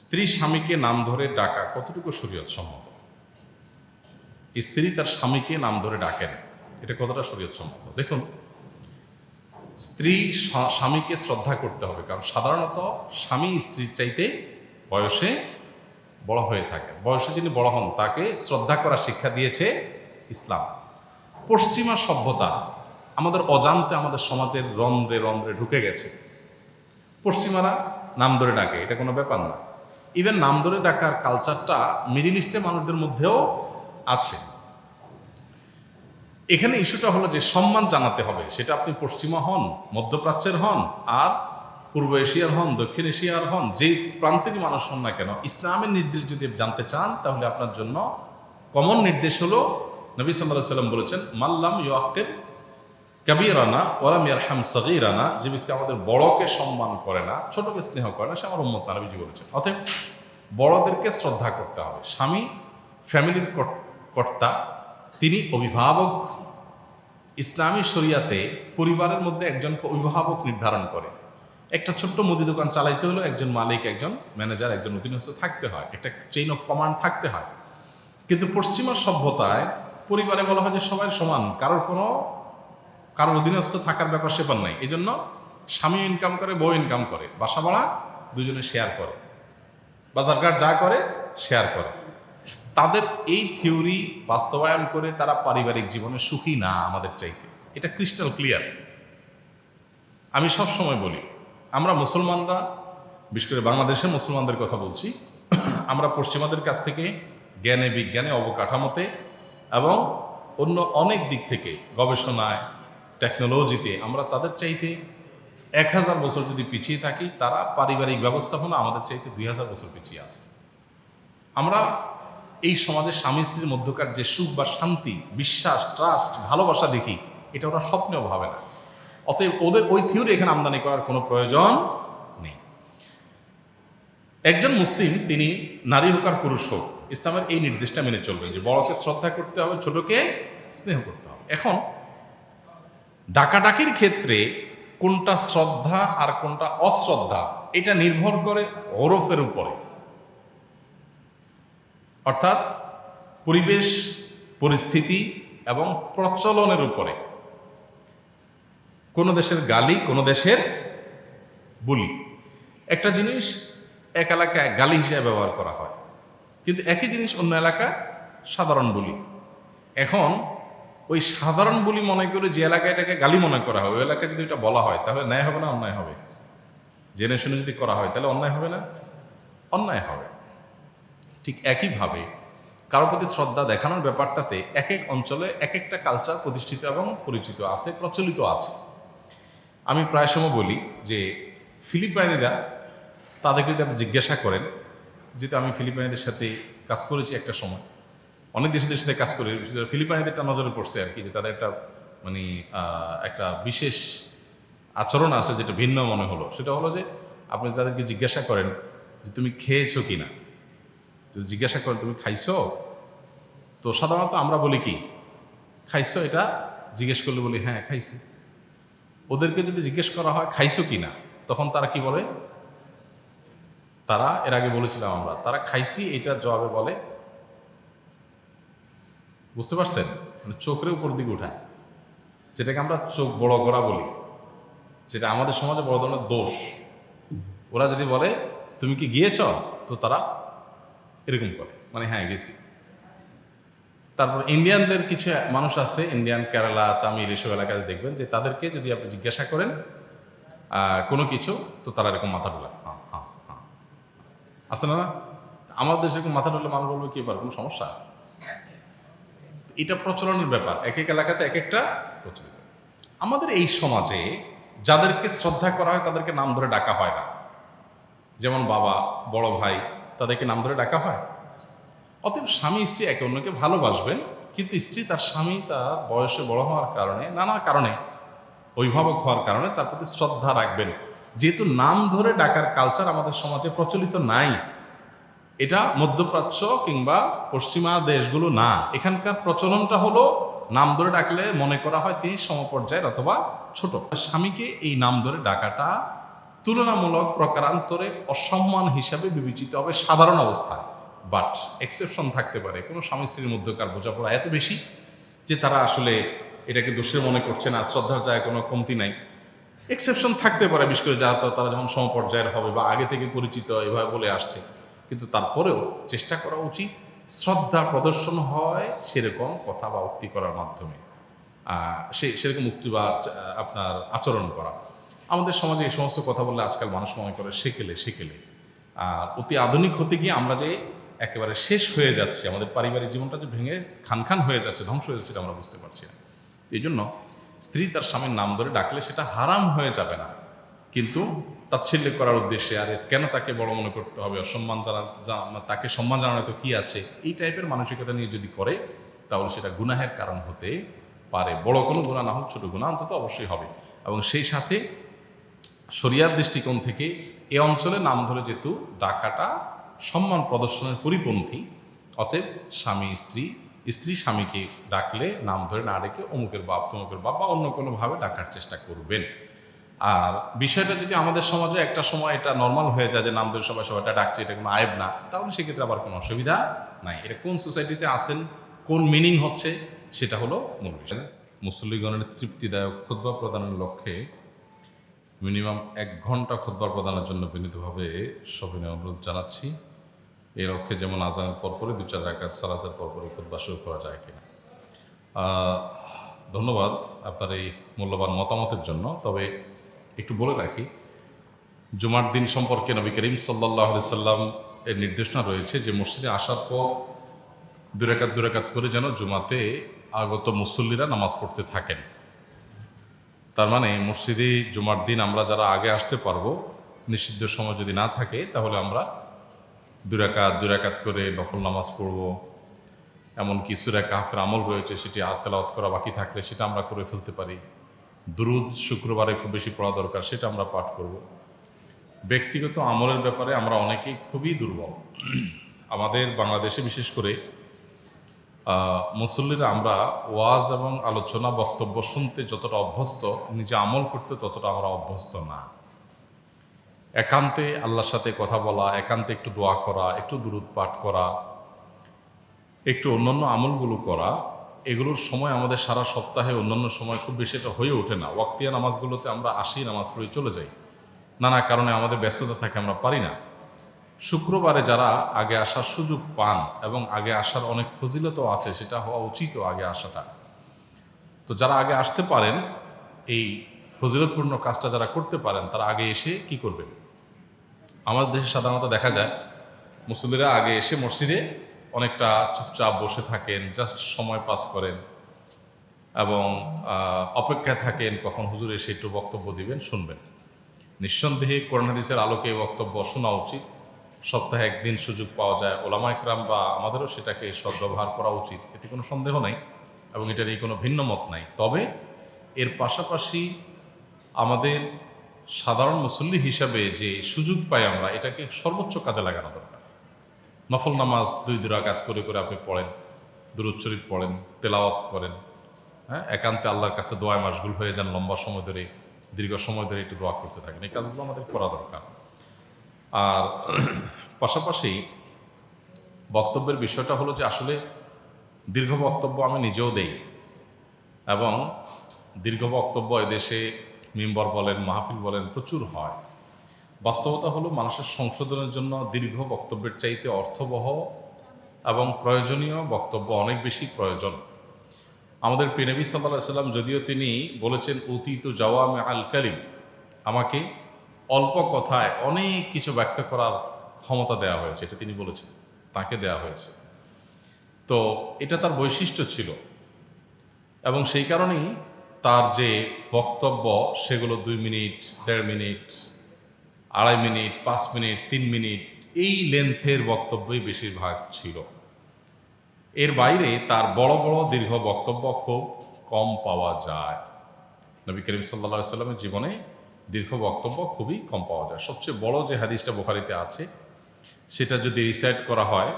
স্ত্রী স্বামীকে নাম ধরে ডাকা কতটুকু শরীয়ত সম্মত স্ত্রী তার স্বামীকে নাম ধরে ডাকেন, এটা কতটা শরীয়ত সম্মত দেখুন, স্ত্রী স্বামীকে শ্রদ্ধা করতে হবে, কারণ সাধারণত স্বামী স্ত্রীর চাইতে বয়সে বড় হয়ে থাকে। বয়সে যিনি বড় হন, তাকে শ্রদ্ধা করার শিক্ষা দিয়েছে ইসলাম। পশ্চিমা সভ্যতা, আমাদের অজান্তে আমাদের সমাজের রন্ধ্রে রন্ধ্রে ঢুকে গেছে। পশ্চিমারা নাম ধরে ডাকে, এটা কোনো ব্যাপার না। ইভেন নাম ধরে ডাকার কালচারটা মিডিল ইস্টের মানুষদের মধ্যেও আছে। এখানে ইস্যুটা হলো যে সম্মান জানাতে হবে। সেটা আপনি পশ্চিমা হন, মধ্যপ্রাচ্যের হন, আর পূর্ব এশিয়ার হন, দক্ষিণ এশিয়ার হন, যেই প্রান্তেরই মানুষ হন না কেন, ইসলামের নির্দেশ যদি জানতে চান, তাহলে আপনার জন্য কমন নির্দেশ হলো নবী সাল্লাহ সাল্লাম বলেছেন, মাল্লাম ইউআকের কাবিরানা ওরা মিয়ারহাম সগিরানা, যে ব্যক্তি আমাদের বড়কে সম্মান করে না, ছোটকে স্নেহ করে না, সে আমার উম্মত না, নবীজি বলেছেন। অতএব বড়দেরকে শ্রদ্ধা করতে হবে। স্বামী, ফ্যামিলির কর- কর্তা, তিনি অভিভাবক। ইসলামী শরিয়াতে পরিবারের মধ্যে একজনকে অভিভাবক নির্ধারণ করে। একটা ছোট্ট মুদি দোকান চালাইতে হলেও একজন মালিক, একজন ম্যানেজার, একজন অধীনস্থ থাকতে হয়। একটা চেইন অফ কমান্ড থাকতে হয়। কিন্তু পশ্চিমা সভ্যতায় পরিবারে বলা হয় যে সবাই সমান, কারোর কোনো কারোর অধীনস্থ থাকার ব্যাপার সেপার নাই। এই জন্য স্বামী ইনকাম করে বউ ইনকাম করে। বাসা ভাড়া দুজনে শেয়ার করে। বাজারঘাট যা করে শেয়ার করে। তাদের এই থিওরি বাস্তবায়ন করে তারা পারিবারিক জীবনে সুখী না আমাদের চাইতে। এটা ক্রিস্টাল ক্লিয়ার আমি সব সময় বলি, আমরা মুসলমানরা, বিশেষ করে বাংলাদেশের মুসলমানদের কথা বলছি, আমরা পশ্চিমাদের কাছ থেকে জ্ঞানে বিজ্ঞানে অবকাঠামোতে এবং অন্য অনেক দিক থেকে গবেষণায় টেকনোলজিতে আমরা তাদের চাইতে এক হাজার বছর যদি পিছিয়ে থাকি, তারা পারিবারিক ব্যবস্থাপনা আমাদের চাইতে দুই হাজার বছর পিছিয়ে আছে। আমরা এই সমাজের স্বামী স্ত্রীর মধ্যকার যে সুখ বা শান্তি, বিশ্বাস ট্রাস্ট ভালোবাসা দেখি, এটা ওরা স্বপ্নেও ভাবে না। অতএব ওদের ওই থিওরি এখানে আমদানি করার কোনো প্রয়োজন নেই। একজন মুসলিম, তিনি নারী হোক আর পুরুষ হোক, ইসলামের এই নির্দেশটা মেনে চলবেন যে বড়কে শ্রদ্ধা করতে হবে, ছোটকে স্নেহ করতে হবে। এখন ডাকাডাকির ক্ষেত্রে কোনটা শ্রদ্ধা আর কোনটা অশ্রদ্ধা, এটা নির্ভর করে ওরফের উপরে। অর্থাৎ পরিবেশ, পরিস্থিতি এবং প্রচলনের উপরে। কোনো দেশের গালি, কোনো দেশের বুলি। একটা জিনিস এক এলাকায় গালি হিসেবে ব্যবহার করা হয়, কিন্তু একই জিনিস অন্য এলাকায় সাধারণ বলি। এখন ওই সাধারণ বুলি মনে করে যে এলাকায় এটাকে গালি মনে করা হয় ওই এলাকায় যদি এটা বলা হয়, তাহলে ন্যায় হবে না, অন্যায় হবে? জেনে শুনে যদি করা হয়, তাহলে অন্যায় হবে না? অন্যায় হবে। ঠিক একইভাবে কারোর প্রতি শ্রদ্ধা দেখানোর ব্যাপারটাতে এক এক অঞ্চলে এক একটা কালচার প্রতিষ্ঠিত এবং পরিচিত আছে, প্রচলিত আছে। আমি প্রায় সময় বলি যে ফিলিপাইনিরা তাদেরকে যদি আপনি জিজ্ঞাসা করেন, যেহেতু আমি ফিলিপাইনিদের সাথে কাজ করেছি একটা সময় অনেক দেশের সাথে কাজ করে ফিলিপাইনিদেরটা নজরে পড়ছে আর কি, যে তাদের একটা মানে একটা বিশেষ আচরণ আছে যেটা ভিন্ন মনে হলো। সেটা হলো যে আপনি তাদেরকে জিজ্ঞাসা করেন যে তুমি খেয়েছো কি না যদি জিজ্ঞাসা করেন, তুমি খাইছো? তো সাধারণত আমরা বলি কি, খাইছো? এটা জিজ্ঞেস করলে বলি হ্যাঁ খাইছি। ওদেরকে যদি জিজ্ঞেস করা হয়, খাইছো কি না তখন তারা কি বলে? তারা, এর আগে বলেছিলাম আমরা, তারা খাইছি, এটার জবাবে বলে বুঝতে পারছেন? মানে চোখের উপর দিকে উঠায়। যেটাকে আমরা চোখ বড় করা বলি। যেটা আমাদের সমাজে বড় ধরনের দোষ। ওরা যদি বলে, তুমি কি গিয়েছ? তো তারা এরকম করে। মানে হ্যাঁ গেছি। তারপর ইন্ডিয়ানদের কিছু মানুষ আছে, ইন্ডিয়ান, কেরালা, তামিল এসব এলাকায় দেখবেন যে তাদেরকে যদি আপনি জিজ্ঞাসা করেন কোনো কিছু, তো তারা এরকম মাথা ডোলা হ্যাঁ হ্যাঁ হ্যাঁ আছে না? আমাদের দেশে এরকম মাথা ডলে মানুষ বলবে, কি পারে কোনো সমস্যা? এটা প্রচলনের ব্যাপার। এক এক এলাকাতে এক একটা প্রচলিত। আমাদের এই সমাজে যাদেরকে শ্রদ্ধা করা হয়, তাদেরকে নাম ধরে ডাকা হয় না। যেমন বাবা, বড় ভাই, তাদেরকে নাম ধরে ডাকা হয়। অতএব স্বামী, স্ত্রী একে অন্যকে ভালোবাসবেন, কিন্তু স্ত্রী তার স্বামী তার বয়সে বড় হওয়ার কারণে, নানা কারণে, অভিভাবক হওয়ার কারণে তার প্রতি শ্রদ্ধা রাখবেন। যেহেতু নাম ধরে ডাকার কালচার আমাদের সমাজে প্রচলিত নাই এটা মধ্যপ্রাচ্য কিংবা পশ্চিমা দেশগুলো না। এখানকার প্রচলনটা হলো, নাম ধরে ডাকলে মনে করা হয় তিনি সমপর্যায়ের অথবা ছোট। স্বামীকে এই নাম ধরে ডাকাটা তুলনামূলক প্রকারান্তরে অসম্মান হিসাবে বিবেচিত হবে সাধারণ অবস্থায়। বাট এক্সেপশন থাকতে পারে। কোনো স্বামী স্ত্রীর মধ্যকার বোঝাপড়া এত বেশি যে তারা আসলে এটাকে দোষের মনে করছে না, শ্রদ্ধার যায় কোনো কমতি নাই। এক্সেপশন থাকতে পারে, বিশেষ করে যারা তারা যখন সমপর্যায়ের হবে বা আগে থেকে পরিচিত এভাবে বলে আসছে। কিন্তু তারপরেও চেষ্টা করা উচিত শ্রদ্ধা প্রদর্শন হয় সেরকম কথা বা উক্তি করার মাধ্যমে। সে, সেরকম মুক্তি বা আপনার আচরণ করা। আমাদের সমাজে এই সমস্ত কথা বললে আজকাল মানুষ মনে করে সেকেলে সেকেলে। আর অতি আধুনিক হতে গিয়ে আমরা যে একেবারে শেষ হয়ে যাচ্ছে, আমাদের পারিবারিক জীবনটা যে ভেঙে খান খান হয়ে যাচ্ছে, ধ্বংস হয়ে যাচ্ছে আমরা বুঝতে পারছি না। এই জন্য স্ত্রী তার স্বামীর নাম ধরে ডাকলে সেটা হারাম হয়ে যাবে না। কিন্তু তাচ্ছিল্য করার উদ্দেশ্যে, আরে কেন তাকে বড় মনে করতে হবে, অসম্মান জানা জা- তাকে সম্মান জানানো তো কি আছে? এই টাইপের মানসিকতা নিয়ে যদি করে, তাহলে সেটা গুনাহের কারণ হতে পারে। বড় কোনো গুণা না হোক, ছোট গুণা অন্তত অবশ্যই হবে। এবং সেই সাথে শরিয়ার দৃষ্টিকোণ থেকে এ অঞ্চলে নাম ধরে যেহেতু ডাকাটা সম্মান প্রদর্শনের পরিপন্থী, অতএব স্বামী, স্ত্রী স্ত্রী স্বামীকে ডাকলে, নাম ধরে না ডেকে অমুকের বাপ, তমুকের বাপ বা অন্য কোনোভাবে ডাকার চেষ্টা করবেন। আর বিষয়টা যদি আমাদের সমাজে একটা সময় এটা নর্মাল হয়ে যায় যে নাম ধরে সবাই সবাইটা ডাকছে, এটা কোনো আয়েব না, তাহলে সেক্ষেত্রে আবার কোনো অসুবিধা নাই। এটা কোন সোসাইটিতে আসেন কোন মিনিং হচ্ছে, সেটা হলো মূল বিষয়। মুসল্লিগণের তৃপ্তিদায়ক খুদ্া প্রদানের লক্ষ্যে মিনিমাম এক ঘণ্টা খুতবার প্রদানের জন্য বিনীতভাবে সবিনয় অনুরোধ জানাচ্ছি। এই লক্ষ্যে যেমন আজানের পরপরই দু চার রাকাত সালাতের পরপরই খুতবা শুরু করা যায় কিনা। ধন্যবাদ আপনার এই মূল্যবান মতামতের জন্য। তবে একটু বলে রাখি, জুমার দিন সম্পর্কে নবী করিম সাল্লাহ সাল্লাম এর নির্দেশনা রয়েছে যে মসজিদে আসার পর দুরাকাত দুরাকাত করে যেন জুমাতে আগত মুসল্লিরা নামাজ পড়তে থাকেন। তার মানে মসজিদে জুমার দিন আমরা যারা আগে আসতে পারব, নিষিদ্ধ সময় যদি না থাকে, তাহলে আমরা দুরাকাত দুরাকাত করে নকল নামাজ পড়ব। এমনকি সুরা কাফের আমল রয়েছে, সেটি আত্মালাওয়াত করা বাকি থাকলে সেটা আমরা করে ফেলতে পারি। দুরুদ শুক্রবারে খুব বেশি পড়া দরকার, সেটা আমরা পাঠ করব। ব্যক্তিগত আমলের ব্যাপারে আমরা অনেকেই খুবই দুর্বল। আমাদের বাংলাদেশে বিশেষ করে মুসল্লিরা আমরা ওয়াজ এবং আলোচনা, বক্তব্য শুনতে যতটা অভ্যস্ত, নিজে আমল করতে ততটা আমরা অভ্যস্ত না। একান্তে আল্লাহর সাথে কথা বলা, একান্তে একটু দোয়া করা, একটু দূরত পাঠ করা, একটু অন্যান্য আমলগুলো করা এগুলোর সময় আমাদের সারা সপ্তাহে অন্যান্য সময় খুব বেশি এটা হয়ে ওঠে না। ওয়াক্তিয়া নামাজগুলোতে আমরা আসি, নামাজ পড়ে চলে যাই। নানা কারণে আমাদের ব্যস্ততা থাকে, আমরা পারি না। শুক্রবারে যারা আগে আসার সুযোগ পান এবং আগে আসার অনেক ফজিলতও আছে, সেটা হওয়া উচিত আগে আসাটা। তো যারা আগে আসতে পারেন, এই ফজিলতপূর্ণ কাজটা যারা করতে পারেন, তারা আগে এসে কি করবেন? আমাদের দেশে সাধারণত দেখা যায় মুসলিরা আগে এসে মসজিদে অনেকটা চুপচাপ বসে থাকেন জাস্ট সময় পাস করেন এবং অপেক্ষায় থাকেন কখন হুজুর এসে একটু বক্তব্য দিবেন, শুনবেন। নিঃসন্দেহে কোরআন হাদিসের আলোকে বক্তব্য শোনা উচিত। সপ্তাহে একদিন সুযোগ পাওয়া যায়, ওলামা একরাম বা আমাদেরও সেটাকে সদ্ব্যবহার করা উচিত, এতে কোনো সন্দেহ নাই এবং এটার এই কোনো ভিন্ন মত নাই। তবে এর পাশাপাশি আমাদের সাধারণ মুসল্লি হিসাবে যে সুযোগ পাই আমরা, এটাকে সর্বোচ্চ কাজে লাগানো দরকার। নফল নামাজ দুই দুরাকাত করে করে আপনি পড়েন দুরুচ্চরিত পড়েন, তেলাওয়াত করেন হ্যাঁ? একান্তে আল্লাহর কাছে দোয়ায় মাসগুল হয়ে যান, লম্বা সময় ধরে, দীর্ঘ সময় ধরে একটু দোয়া করতে থাকেন। এই কাজগুলো আমাদের করা দরকার। আর পাশাপাশি বক্তব্যের বিষয়টা হলো যে আসলে দীর্ঘ বক্তব্য আমি নিজেও দেই। এবং দীর্ঘ বক্তব্য এদেশে মেম্বার বলেন, মাহফিল বলেন, প্রচুর হয়। বাস্তবতা হলো মানুষের সংশোধনের জন্য দীর্ঘ বক্তব্যের চাইতে অর্থবহ এবং প্রয়োজনীয় বক্তব্য অনেক বেশি প্রয়োজন। আমাদের প্রিনবী সাল্লাহ সাল্লাম যদিও তিনি বলেছেন, অতীত জওয়ামে আল কালিম আমাকে অল্প কথায় অনেক কিছু ব্যক্ত করার ক্ষমতা দেওয়া হয়েছে, এটা তিনি বলেছেন, তাকে দেওয়া হয়েছে। তো এটা তার বৈশিষ্ট্য ছিল এবং সেই কারণেই তার যে বক্তব্য, সেগুলো দুই মিনিট, দেড় মিনিট আড়াই মিনিট, পাঁচ মিনিট, তিন মিনিট, এই লেন্থের বক্তব্যই বেশিরভাগ ছিল। এর বাইরে তার বড় বড়, দীর্ঘ বক্তব্য খুব কম পাওয়া যায়। নবী করিম সাল্লা সাল্লামের জীবনে দীর্ঘ বক্তব্য খুবই কম পাওয়া যায়। সবচেয়ে বড় যে হাদিসটা বোখারিতে আছে, সেটা যদি রিসাইট করা হয়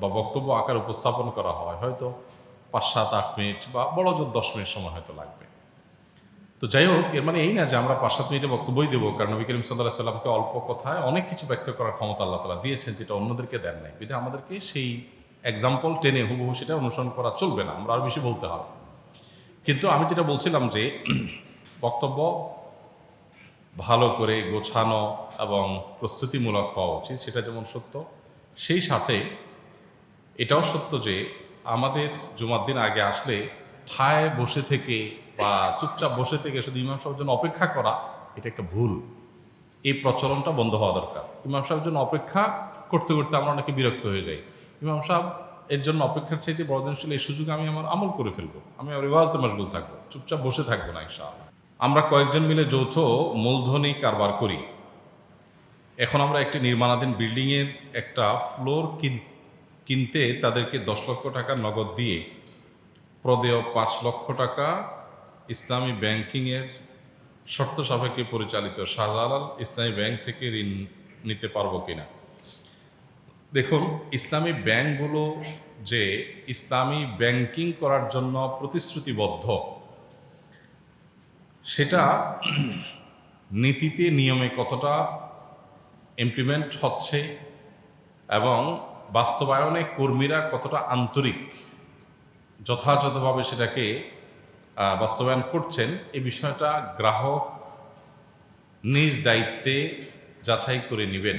বা বক্তব্য আকার উপস্থাপন করা হয়, হয়তো পাঁচ, সাত, আট মিনিট বা বড় জোর দশ মিনিট সময় হয়তো লাগবে। তো যাই হোক, এর মানে এই না যে আমরা পাঁচ সাত মিনিটে বক্তব্যই দেবো, কারণ নবী করিম সাল্লাহ সাল্লামকে অল্প কথায় অনেক কিছু ব্যক্ত করার ক্ষমতা আল্লাহ তালা দিয়েছেন, যেটা অন্যদেরকে দেন নাই। বিধে আমাদেরকে সেই এক্সাম্পল টেনে হুবহু সেটা অনুসরণ করা চলবে না, আমরা আরও বেশি বলতে হবে। কিন্তু আমি যেটা বলছিলাম যে বক্তব্য ভালো করে গোছানো এবং প্রস্তুতিমূলক হওয়া উচিত, সেটা যেমন সত্য, সেই সাথে এটাও সত্য যে আমাদের জুমার দিন আগে আসলে ঠায় বসে থেকে বা চুপচাপ বসে থেকে শুধু ইমাম সাহেবের জন্য অপেক্ষা করা, এটা একটা ভুল। এই প্রচলনটা বন্ধ হওয়া দরকার। ইমাম সাহেবের জন্য অপেক্ষা করতে করতে আমরা অনেকে বিরক্ত হয়ে যাই। ইমাম সাহেব এর জন্য অপেক্ষার চাইতে বড়দিন ছিল এই সুযোগ আমি আমার আমল করে ফেলব। আমি আমার ইবাদতে মশগুল থাকব। চুপচাপ বসে থাকব না, ইনশাআল্লাহ। আমরা কয়েকজন মিলে যৌথ মূলধনী কারবার করি। এখন আমরা একটি নির্মাণাধীন বিল্ডিংয়ের একটা ফ্লোর কিনতে তাদেরকে দশ লক্ষ টাকা নগদ দিয়ে প্রদেয় পাঁচ লক্ষ টাকা ইসলামী ব্যাংকিংয়ের শর্ত সাপেক্ষে পরিচালিত শাহজালাল ইসলামী ব্যাংক থেকে ঋণ নিতে পারব কিনা? দেখুন, ইসলামী ব্যাংকগুলো যে ইসলামী ব্যাংকিং করার জন্য প্রতিশ্রুতিবদ্ধ, সেটা নীতিতে, নিয়মে কতটা ইমপ্লিমেন্ট হচ্ছে এবং বাস্তবায়নে কর্মীরা কতটা আন্তরিক, যথাযথভাবে সেটাকে বাস্তবায়ন করছেন, এই বিষয়টা গ্রাহক নিজ দায়িত্বে যাচাই করে নেবেন।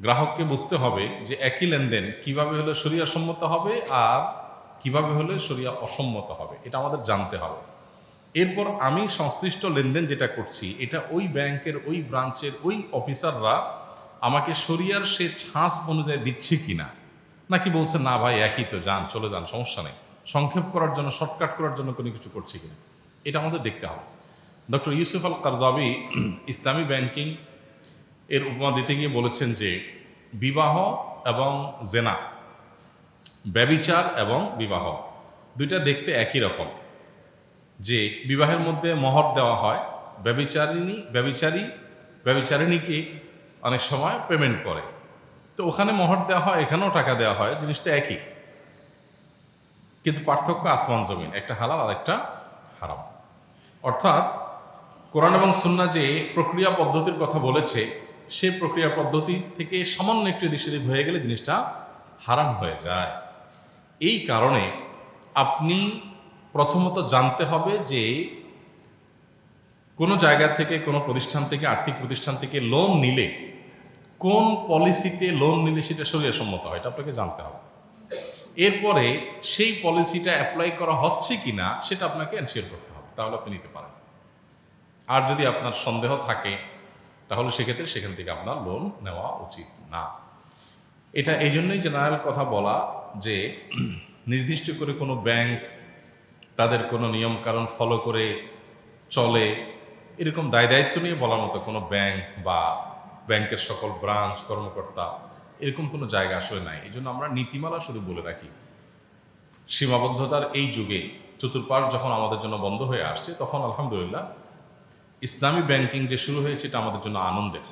গ্রাহককে বুঝতে হবে যে একই লেনদেন কীভাবে হলে সরিয়া সম্মত হবে আর কীভাবে হলে সরিয়া অসম্মত হবে, এটা আমাদের জানতে হবে। এরপর আমি সংশ্লিষ্ট লেনদেন যেটা করছি, এটা ওই ব্যাংকের, ওই ব্রাঞ্চের, ওই অফিসাররা আমাকে সরিয়ার সে ছাঁচ অনুযায়ী দিচ্ছে কিনা, নাকি বলছে, না ভাই, একই তো, যান, চলে যান, সমস্যা নেই। সংক্ষেপ করার জন্য শর্টকাট করার জন্য কোনো কিছু করছি কিনা। এটা আমাদের দেখতে হবে। ডক্টর ইউসুফ আল কারজাবি ইসলামী ব্যাংকিং এর উপমা দিতে গিয়ে বলেছেন যে, বিবাহ এবং জেনা, ব্যবিচার এবং বিবাহ দুইটা দেখতে একই রকম। যে বিবাহের মধ্যে মহর দেওয়া হয়, ব্যবিচারিণী, ব্যবিচারী, ব্যবিচারিণীকে অনেক সময় পেমেন্ট করে। তো ওখানে মহর দেওয়া হয়, এখানেও টাকা দেওয়া হয়, জিনিসটা একই। কিন্তু পার্থক্য আসমান জমিন, একটা হালাল আর একটা হারাম। অর্থাৎ কোরআন এবং সুন্না যে প্রক্রিয়া পদ্ধতির কথা বলেছে সেই প্রক্রিয়া পদ্ধতি থেকে সামান্য একটু সেদিক হয়ে গেলে জিনিসটা হারাম হয়ে যায়। এই কারণে আপনি প্রথমত জানতে হবে যে কোনো জায়গা থেকে, কোনো প্রতিষ্ঠান থেকে, আর্থিক প্রতিষ্ঠান থেকে লোন নিলে কোন পলিসিতে লোন নিলে সেটা শরীর সম্মত হয়, এটা আপনাকে জানতে হবে। এরপরে সেই পলিসিটা অ্যাপ্লাই করা হচ্ছে কি না সেটা আপনাকে এনশিওর করতে হবে। তাহলে আপনি নিতে পারেন। আর যদি আপনার সন্দেহ থাকে, তাহলে সেক্ষেত্রে সেখান থেকে আপনার লোন নেওয়া উচিত না। এটা এই জন্যই জেনারেল কথা বলা যে, নির্দিষ্ট করে কোনো ব্যাংক তাদের কোনো নিয়মকানুন ফলো করে চলে, এরকম দায় দায়িত্ব নিয়ে বলার মতো কোনো ব্যাংক বা ব্যাংকের সকল ব্রাঞ্চ কর্মকর্তা এরকম কোনো জায়গা আসলে নাই। এই জন্য আমরা নীতিমালা শুধু বলে রাখি, সীমাবদ্ধতার এই যুগে চতুর্পাশ যখন আমাদের জন্য বন্ধ হয়ে আসছে, তখন আলহামদুলিল্লাহ ইসলামী ব্যাংকিং যে শুরু হয়েছে, এটা আমাদের জন্য আনন্দের।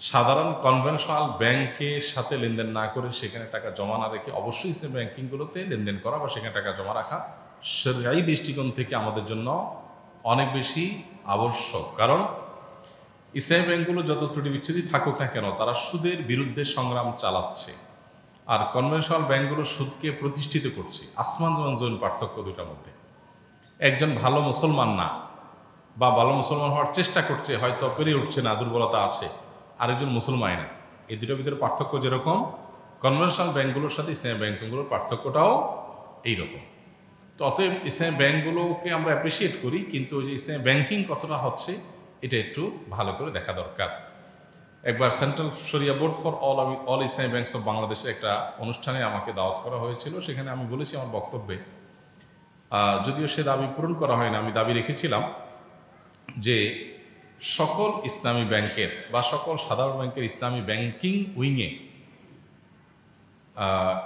সাধারণ কনভেনশনাল ব্যাংকের সাথে লেনদেন না করে সেখানে টাকা জমা না রেখে অবশ্যই ইসলামী ব্যাংকিংগুলোতে লেনদেন করা বা সেখানে টাকা জমা রাখা সেই দৃষ্টিকোণ থেকে আমাদের জন্য অনেক বেশি আবশ্যক। কারণ ইসলামী ব্যাংকগুলো যত ত্রুটি বিচ্ছুতি থাকুক না কেন, তারা সুদের বিরুদ্ধে সংগ্রাম চালাচ্ছে। আর কনভেনশনাল ব্যাংকগুলো সুদকে প্রতিষ্ঠিত করছে। আসমান যেমন জমিন পার্থক্য দুটার মধ্যে। একজন ভালো মুসলমান না, বা ভালো মুসলমান হওয়ার চেষ্টা করছে, হয়তো পেরে উঠছে না, দুর্বলতা আছে, আরেকজন মুসলমান না। এই দুটোর ভিতরে পার্থক্য যেরকম, কনভেনশনাল ব্যাংকগুলোর সাথে ইসলামী ব্যাংকগুলোর পার্থক্যটাও এইরকম। তো অতএব ইসলামী ব্যাংকগুলোকে আমরা অ্যাপ্রিসিয়েট করি, কিন্তু ওই যে ইসলামী ব্যাংকিং কতটা হচ্ছে এটা একটু ভালো করে দেখা দরকার। একবার central shariah board for all all Islamic banks of বাংলাদেশে একটা অনুষ্ঠানে আমাকে দাওয়াত করা হয়েছিল। সেখানে আমি বলেছি আমার বক্তব্যে যদিও সে দাবি পূরণ করা হয় না আমি দাবি রেখেছিলাম যে সকল ইসলামী ব্যাংকের বা সকল সাধারণ ব্যাংকের ইসলামী ব্যাংকিং উইংয়ে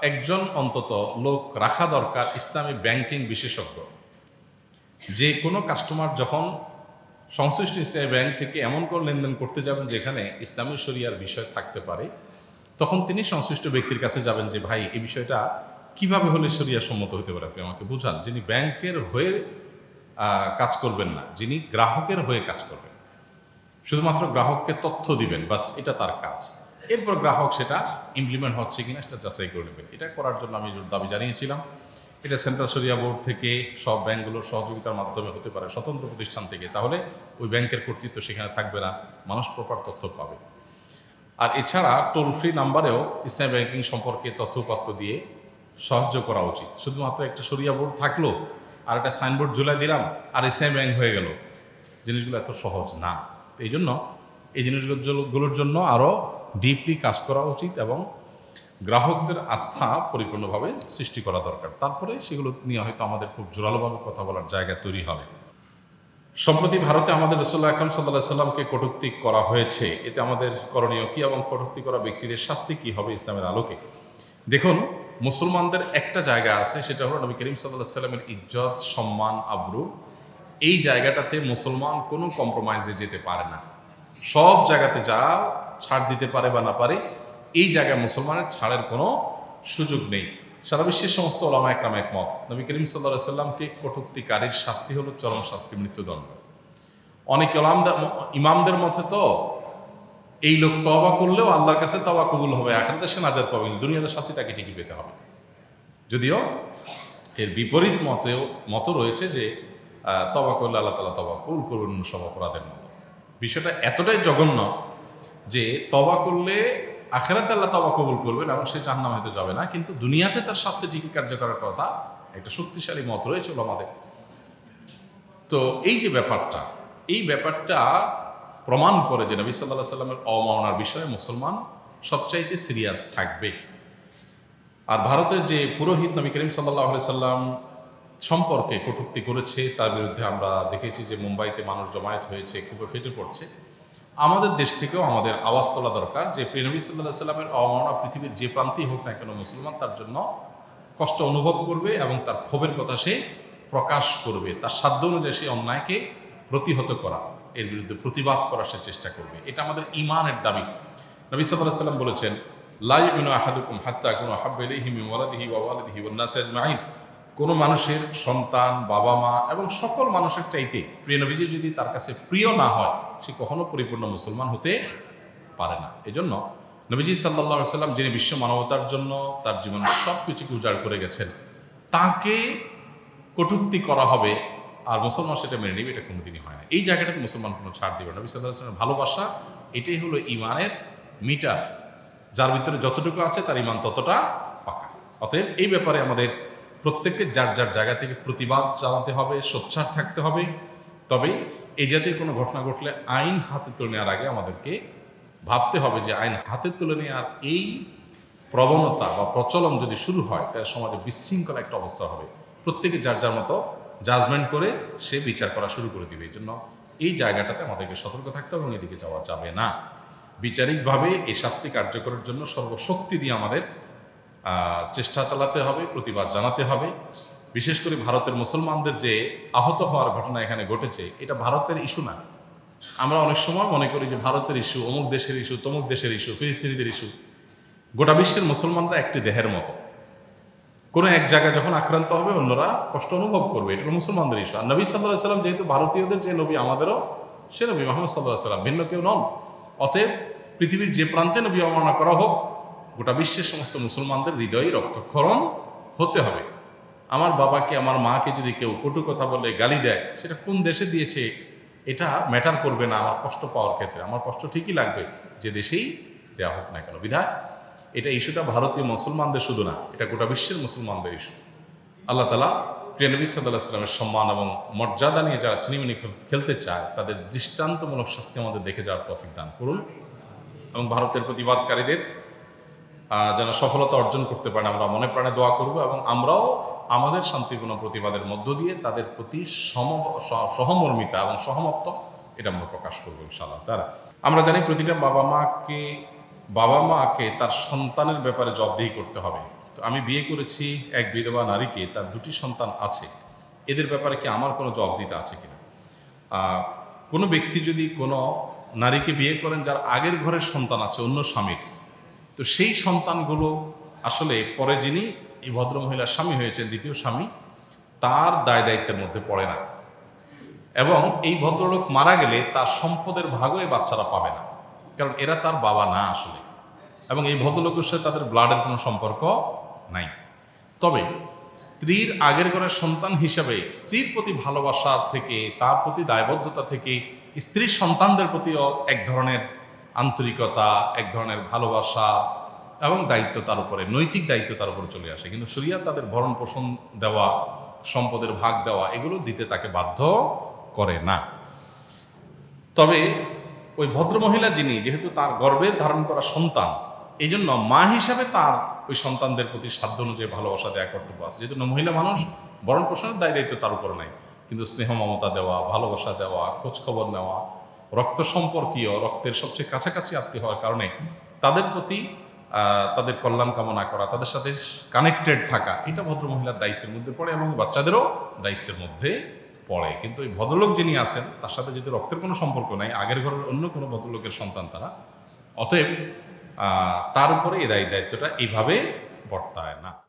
একজন অন্তত লোক রাখা দরকার ইসলামী ব্যাংকিং বিশেষজ্ঞ। যে কোনো কাস্টমার যখন সংশ্লিষ্ট ইসলামী ব্যাংক থেকে এমন কোনো লেনদেন করতে যাবেন যেখানে ইসলামী শরিয়ার বিষয় থাকতে পারে, তখন তিনি সংশ্লিষ্ট ব্যক্তির কাছে যাবেন যে, ভাই, এই বিষয়টা কীভাবে হলে শরিয়া সম্মত হতে পারে? আপনি আমাকে বুঝান। যিনি ব্যাংকের হয়ে কাজ করবেন না, যিনি গ্রাহকের হয়ে কাজ করবেন। শুধুমাত্র গ্রাহককে তথ্য দিবেন, বাস এটা তার কাজ। এরপর গ্রাহক সেটা ইমপ্লিমেন্ট হচ্ছে কিনা, সেটা যাচাই করে নেবেন। এটা করার জন্য আমি দাবি জানিয়েছিলাম। এটা সেন্ট্রাল শরিয়া বোর্ড থেকে সব ব্যাংকগুলোর সহযোগিতার মাধ্যমে হতে পারে, স্বতন্ত্র প্রতিষ্ঠান থেকে। তাহলে ওই ব্যাংকের কর্তৃত্ব সেখানে থাকবে না, মানুষ প্রপার তথ্য পাবে। আর এছাড়া টোল ফ্রি নাম্বারেও ইসলামী ব্যাংকিং সম্পর্কে তথ্যপত্র দিয়ে সাহায্য করা উচিত। শুধুমাত্র একটা সরিয়া বোর্ড থাকল, আর একটা সাইনবোর্ড ঝুলাই দিলাম, আর ইসলামী ব্যাংক হয়ে গেল। জিনিসগুলো এত সহজ না। এই জন্য এই জিনিসগুলোর জন্য আরও ডিপলি কাজ করা উচিত এবং গ্রাহকদের আস্থা পরিপূর্ণভাবে সৃষ্টি করা দরকার। তারপরে সেগুলো নিয়ে হয়তো আমাদের খুব জোরালোভাবে কথা বলার জায়গা তৈরি হবে। সম্প্রতি ভারতে আমাদের রসুল্লাহ আকরম সাল্লাহ সাল্লামকে কটূক্তি করা হয়েছে, এতে আমাদের করণীয় কী এবং কটূক্তি করা ব্যক্তিদের শাস্তি কী হবে ইসলামের আলোকে? দেখুন, মুসলমানদের একটা জায়গা আছে, সেটা হলো নবী করিম সাল্লাহ সাল্লামের ইজ্জত, সম্মান, আবরু। এই জায়গাটাতে মুসলমান কোনো কম্প্রোমাইজে যেতে পারে না। সব জায়গাতে যা ছাড় দিতে পারে বা না পারে এই জায়গায় মুসলমানের ছাড়ের কোনো সুযোগ নেই। সারা বিশ্বের সমস্ত ওলামা একরাম একমত। নবী করিম সাল্লাহ সাল্লামকে কটূক্তিকারীর শাস্তি হলো চরম শাস্তি, মৃত্যুদণ্ড। অনেক ওলামদা, ইমামদের মতে তো এই লোক তবা করলেও আল্লাহর কাছে তবা কবুল হবে আখানে সে নাজাদ পাবে না। দুনিয়াতে শাস্তি তাকে ঠিকই পেতে হবে। যদিও এর বিপরীত মতেও, মত রয়েছে যে তবা করলে আল্লাহ তালা তবা কবুল করবেন সব অপরাধের মতো। বিষয়টা এতটাই জঘন্য যে তবা করলে আখেরাত আল্লাহ তবা কবুল করবেন এবং সে জাহান্নাম হয়তো যাবে না, কিন্তু দুনিয়াতে তার শাস্তি ঠিকই কার্যকরের কথা, একটা শক্তিশালী মত রয়েছে আমাদের তো এই যে ব্যাপারটা, এই ব্যাপারটা প্রমাণ করে যে নবী সাল্লাহ সাল্লামের অমানার বিষয়ে মুসলমান সবচাইতে সিরিয়াস থাকবে। আর ভারতের যে পুরোহিত নবী করিম সাল্লাহ সাল্লাম সম্পর্কে কটূক্তি করেছে, তার বিরুদ্ধে আমরা দেখেছি যে মুম্বাইতে মানুষ জমায়েত হয়েছে খুবই ফেটে পড়ছে। আমাদের দেশ থেকেও আমাদের আওয়াজ তোলা দরকার যে প্রিয়নবী সাল্লাহ সাল্লামের অবমাননা পৃথিবীর যে প্রান্তেই হোক না কেন মুসলমান তার জন্য কষ্ট অনুভব করবে এবং তার ক্ষোভের কথা সে প্রকাশ করবে। তার সাধ্য অনুযায়ী সেই অন্যায়কে প্রতিহত করা, এর বিরুদ্ধে প্রতিবাদ করার সে চেষ্টা করবে। এটা আমাদের ইমানের দাবি। নবী সাল্লাহ সাল্লাম বলেছেন লাইমিনু আহাদুকুম হাত্তা কোনো হাব্বেলিহিমি ওয়ালাদিহি ওয়া ওয়ালাদিহি ওয়ান্নাস আজমাইন। কোনো মানুষের সন্তান, বাবা মা এবং সকল মানুষের চাইতে প্রিয় নবীজি যদি তার কাছে প্রিয় না হয়, সে কখনো পরিপূর্ণ মুসলমান হতে পারে না। এজন্য নবীজি সাল্লাহ সাল্লাম যিনি বিশ্ব মানবতার জন্য তার জীবন সব কিছুকে উজাড় করে গেছেন, তাকে কটুক্তি করা হবে আর মুসলমান সেটা মেনে নেবে, এটা কোনোদিনই হয় না। এই জায়গাটাকে মুসলমান কোনো ছাড় দিবে নবী সাল্লাহ ভালোবাসা, এটাই হলো ইমানের মিটার, যার ভিতরে যতটুকু আছে তার ইমান ততটা পাকা। অতএব এই ব্যাপারে আমাদের প্রত্যেককে যার যার জায়গা থেকে প্রতিবাদ চালাতে হবে, সোচ্চার থাকতে হবে। তবে এই জাতীয় কোনো ঘটনা ঘটলে আইন হাতে তুলে নেওয়ার আগে আমাদেরকে ভাবতে হবে যে আইন হাতে তুলে নেওয়ার এই প্রবণতা বা প্রচলন যদি শুরু হয়, তাহলে সমাজে বিশৃঙ্খলা একটা অবস্থা হবে। প্রত্যেকে যার যার মতো জাজমেন্ট করে সে বিচার করা শুরু করে দিবে। এই জন্য এই জায়গাটাতে আমাদেরকে সতর্ক থাকতে হবে এবং এদিকে যাওয়া যাবে না। বিচারিকভাবে এই শাস্তি কার্যকরের জন্য সর্বশক্তি দিয়ে আমাদের চেষ্টা চালাতে হবে, প্রতিবাদ জানাতে হবে। বিশেষ করে ভারতের মুসলমানদের যে আহত হওয়ার ঘটনা এখানে ঘটেছে, এটা ভারতের ইস্যু না। আমরা অনেক সময় মনে করি যে ভারতের ইস্যু, অমুক দেশের ইস্যু, তমুক দেশের ইস্যু, ফিলিস্তিনিদের ইস্যু। গোটা বিশ্বের মুসলমানরা একটি দেহের মতো। কোনো এক জায়গায় যখন আক্রান্ত হবে, অন্যরা কষ্ট অনুভব করবে, এটা মুসলমানদের ইস্যু। আর নবী সাল্লাহ সাল্লাম যেহেতু ভারতীয়দের যে নবী, আমাদেরও সে নবী মোহাম্মদ সাল্লাহ সাল্লাম, ভিন্ন কেউ নন। অতএব পৃথিবীর যে প্রান্তে নবী অবমাননা করা হোক গোটা বিশ্বের সমস্ত মুসলমানদের হৃদয়ে রক্তক্ষরণ হতে হবে। আমার বাবাকে, আমার মাকে যদি কেউ কটু কথা বলে, গালি দেয়, সেটা কোন দেশে দিয়েছে, এটা ম্যাটার করবে না আমার কষ্ট পাওয়ার ক্ষেত্রে। আমার কষ্ট ঠিকই লাগবে, যে দেশেই দেওয়া হোক না কেন। বিধায়, এটা ইস্যুটা ভারতীয় মুসলমানদের শুধু না, এটা গোটা বিশ্বের মুসলমানদের ইস্যু। আল্লাহ তালা প্রিয় নবী সাল্লাহ সাল্লামের সম্মান এবং মর্যাদা নিয়ে যারা চিনিমিনি খেলতে চায়, তাদের দৃষ্টান্তমূলক শাস্তি আমাদের দেখে যাওয়ার তফিক দান করুন। এবং ভারতের প্রতিবাদকারীদের যেন সফলতা অর্জন করতে পারে আমরা মনে প্রাণে দোয়া করব এবং আমরাও আমাদের শান্তিপূর্ণ প্রতিবাদের মধ্য দিয়ে তাদের প্রতি সম সহমর্মিতা এবং সহমত্ব এটা আমরা প্রকাশ করব ইনশাআল্লাহ। তারা, আমরা জানি প্রতিটা বাবা মাকে বাবা মাকে তার সন্তানের ব্যাপারে জবাবদিহি করতে হবে। তো আমি বিয়ে করেছি এক বিধবা নারীকে, তার দুটি সন্তান আছে। এদের ব্যাপারে কি আমার কোনো জবাবদিহিতা আছে কিনা? কোনো ব্যক্তি যদি কোনো নারীকে বিয়ে করেন, যার আগের ঘরের সন্তান আছে, অন্য স্বামীর তো সেই সন্তানগুলো আসলে পরে যিনি এই ভদ্রমহিলার স্বামী হয়েছেন, দ্বিতীয় স্বামী, তার দায় দায়িত্বের মধ্যে পড়ে না। এবং এই ভদ্রলোক মারা গেলে তার সম্পদের ভাগও এই বাচ্চারা পাবে না। কারণ এরা তার বাবা না আসলে। এবং এই ভদ্রলোকের সাথে তাদের ব্লাডের কোনো সম্পর্ক নাই। তবে স্ত্রীর আগের ঘরের সন্তান হিসাবে স্ত্রীর প্রতি ভালোবাসা থেকে, তার প্রতি দায়বদ্ধতা থেকে স্ত্রীর সন্তানদের প্রতিও এক ধরনের আন্তরিকতা, এক ধরনের ভালোবাসা এবং দায়িত্ব তার উপরে, নৈতিক দায়িত্ব তার উপরে চলে আসে। কিন্তু শরিয়া তাদের ভরণ পোষণ দেওয়া, সম্পদের ভাগ দেওয়া, এগুলো দিতে তাকে বাধ্য করে না। তবে ওই ভদ্রমহিলা যিনি, যেহেতু তার গর্ভে ধারণ করা সন্তান এই জন্য মা হিসাবে তার ওই সন্তানদের প্রতি সাধ্য অনুযায়ী ভালোবাসা দেওয়া কর্তব্য আছে। যেহেতু মহিলা মানুষ বরণ পোষণের দায় দায়িত্ব তার উপরে নাই। কিন্তু স্নেহ মমতা দেওয়া, ভালোবাসা দেওয়া, খোঁজখবর নেওয়া রক্ত সম্পর্কীয়, রক্তের সবচেয়ে কাছাকাছি আত্মীয় হওয়ার কারণে তাদের প্রতি তাদের কল্যাণ কামনা করা, তাদের সাথে কানেক্টেড থাকা, এটা ভদ্রমহিলার দায়িত্বের মধ্যে পড়ে এবং বাচ্চাদেরও দায়িত্বের মধ্যে পড়ে। কিন্তু ওই ভদ্রলোক যিনি আছেন, তার সাথে যদি রক্তের কোনো সম্পর্ক নাই, আগের ঘরের অন্য কোনো ভদ্রলোকের সন্তান তারা, অতএব তার উপরে এই দায়ী দায়িত্বটা এইভাবে বর্তায়